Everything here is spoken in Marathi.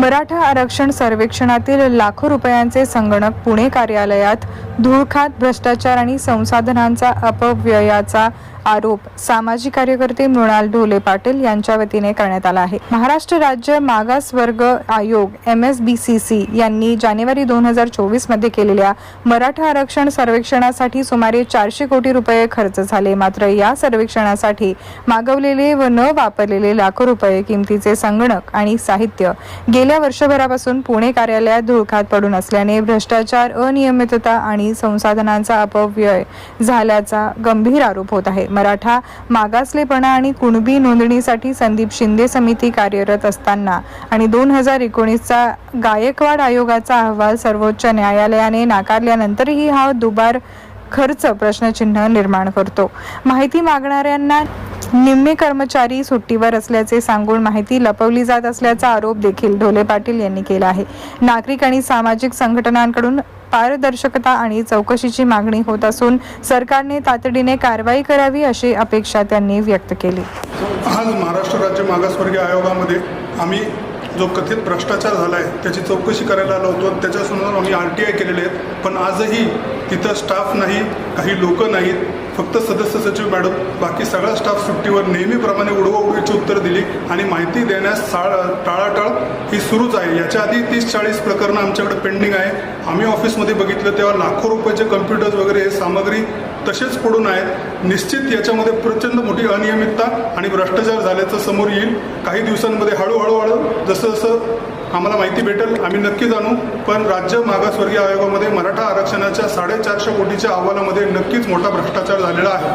मराठा आरक्षण सर्वेक्षणातील लाखो रुपयांचे संगणक पुणे कार्यालयात धूळखात भ्रष्टाचार आणि संसाधनांचा अपव्ययाचा आरोप सामाजिक कार्यकर्ते मृणाल ढोले पाटील यांच्या वतीने करण्यात आला आहे. महाराष्ट्र राज्य मागास वर्ग आयोग M S B C C यांनी जानेवारी दोन हजार चोवीसमध्ये केलेल्या मराठा आरक्षण सर्वेक्षणासाठी सुमारे चारशे कोटी रुपये खर्च झाले. मात्र या सर्वेक्षणासाठी मागवलेले व न वापरलेले लाखो रुपये किमतीचे संगणक आणि साहित्य गेल्या वर्षभरापासून पुणे कार्यालयात धुळखात पडून असल्याने भ्रष्टाचार अनियमितता आणि संसाधनांचा अपव्यय झाल्याचा गंभीर आरोप होत आहे. मराठा मागासलेपणा आणि कुणबी नोंदणीसाठी संदीप शिंदे समिती कार्यरत असताना आणि दोन हजार एकोणीसचा गायकवाड आयोगाचा अहवाल सर्वोच्च न्यायालयाने नाकारल्यानंतरही हा दुबार खर्च प्रश्नचिन्ह निर्माण करतो. माहिती मागणाऱ्यांना निम्मे कर्मचारी सुट्टीवर असल्याचे सांगून माहिती लपवली जात असल्याचा आरोप देखील ढोले पाटील यांनी केला आहे. नागरिक आणि सामाजिक संघटनांकडून पारदर्शकता आणि चौकशीची मागणी होत असून सरकारने तातडीने कारवाई करावी अशी अपेक्षा त्यांनी व्यक्त केली. आज महाराष्ट्र राज्य मागासवर्गीय आयोगामध्ये आम्ही जो कथित भ्रष्टाचार झाला आहे त्याची चौकशी करायला आलो होतो. त्याच्यासमोर आम्ही आर टी आय केलेले आहेत. पण आजही तिथं स्टाफ नाही काही लोक नाहीत. फक्त सदस्य सचिव मॅडम बाकी सगळा स्टाफ सुट्टीवर नेहमीप्रमाणे उडवाउडवीची उत्तर दिली आणि माहिती देण्यास साळ टाळाटाळ ही सुरूच आहे. याच्या आधी तीस चाळीस प्रकरणं आमच्याकडे पेंडिंग आहे. आम्ही ऑफिसमध्ये बघितलं तेव्हा लाखो रुपयाचे कम्प्युटर्स वगैरे हे सामग्री तसेच पडून आहेत. निश्चित याच्यामध्ये प्रचंड मोठी अनियमितता आणि भ्रष्टाचार झाल्याचं समोर येईल. काही दिवसांमध्ये हळूहळू हळू जसं जसं आम्हाला माहिती भेटेल आम्ही नक्की जाणू. पण राज्य मागासवर्गीय आयोगामध्ये मराठा आरक्षणाच्या साडेचारशे कोटीच्या अहवालामध्ये नक्कीच मोठा भ्रष्टाचार झालेला आहे.